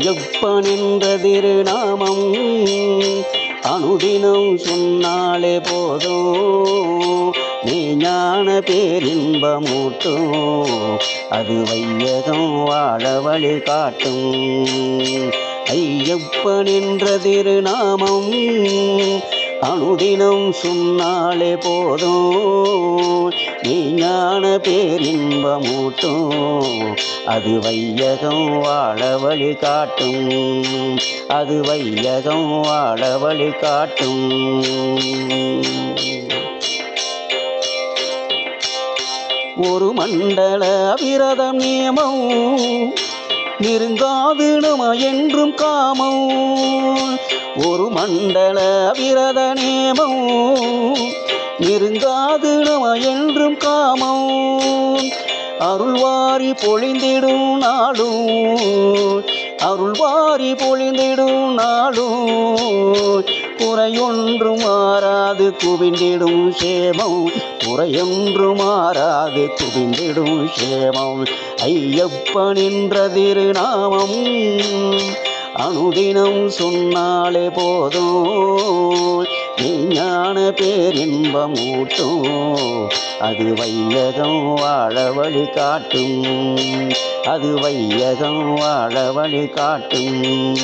ஐயப்பன் என்ற திருநாமம் அனுதினம் சொன்னாலே போதும். நீ ஞான பேரின்பமூட்டும். அது வையகம் வாழ வழி காட்டும். ஐயப்பன் என்ற திருநாமம் அனுதினம் சொன்னாலே போதும். நீ ஞான பேரின்பமூட்டும். அது வையகம் வாழ வழி காட்டும். அது வையகம் வாழ வழி காட்டும். ஒரு மண்டல விரதம் நியமம் நெருங்காது என்றும் காமம். ஒரு மண்டல விரத நியமம் நெருங்காது நம என்றும் காமம். அருள்வாரி பொழிந்திடும் நாளும் அருள்வாரி பொழிந்திடும் நாளும். குறையொன்று மாறாது குவிந்திடும் சேமம் குறையொன்று மாறாது குவிந்திடும் சேமம் ஐயப்பன் என்ற திருநாமம் அனுதினம் சொன்னாலே போதும். ஞான பேரின்பம் ஊட்டும். அது வையகம் வாழ வழி காட்டும். அது வையகம் வாழ வழி காட்டும்.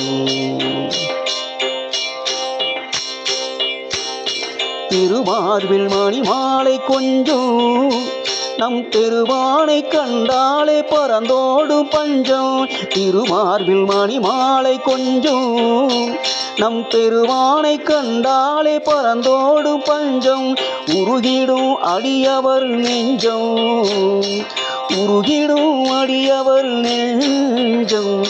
திருமார்பில் மணி மாலை கொஞ்சம். நம் பெருமானை கண்டாலே பறந்தோடும் பஞ்சம். திருமார்பில் மணி மாலை கொஞ்சம். நம் பெருமானை கண்டாலே பறந்தோடும் பஞ்சம். உருகிடும் அடியவர் நெஞ்சம். உருகிடும் அடியவர் நெஞ்சம்.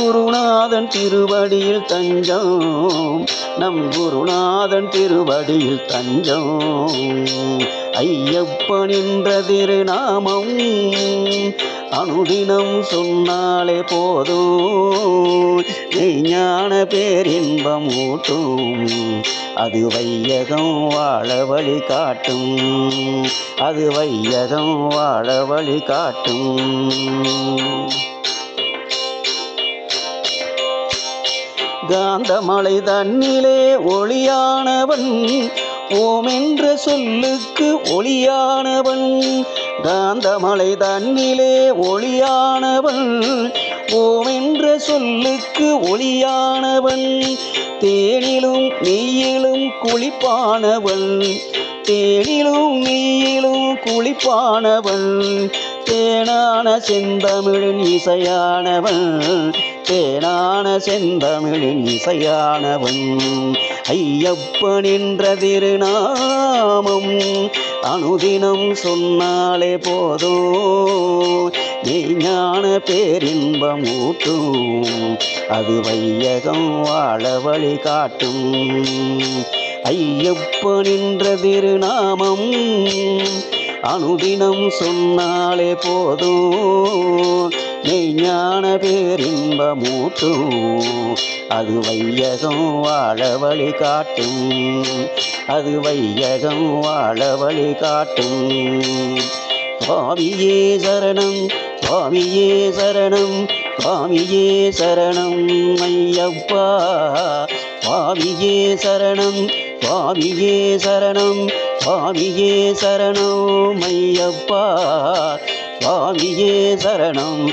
குருநாதன் திருவடியில் தஞ்சம். நம் குருநாதன் திருவடியில் தஞ்சம். ஐயப்பன் என்ற திருநாமம் அனுதினம் சொன்னாலே போதும். ஞான பேரின்பம் ஊட்டும். அது வையகம் வாழ வழி காட்டும். அது வையகம் வாழ வழி காட்டும். காந்தமலை தன்னிலே ஒளியானவன். ஓம் என்ற சொல்லுக்கு ஒளியானவன். காந்தமலை தன்னிலே ஒளியானவன். ஓம் என்ற சொல்லுக்கு ஒளியானவன். தேனிலும் நெய்யிலும் குளிப்பானவன். தேனிலும் நெய்யிலும் குளிப்பானவன். தேனான செந்தமிழின் இசையானவன். தேனான செந்தமிழின் இசையானவன். ஐயப்பன் என்ற திருநாமம் அனுதினம் சொன்னாலே போதும். ஞான பேரின்பம் ஊட்டும். அது வையகம் வாழ வழி காட்டும். ஐயப்பன் என்ற திருநாமம் அனுதினம் சொன்னாலே போதும். மெய்ஞான பேரின்பமூட்டும். அது வையகம் வாழ வழி காட்டும். அது வையகம் வாழ வழி காட்டும். சுவாமியே சரணம் சுவாமியே சரணம் சுவாமியே சரணம் ஐயப்பா. சுவாமியே சரணம் சுவாமியே சரணம் சுவாமியே சரணம் ஐயப்பா. சுவாமியே சரணம்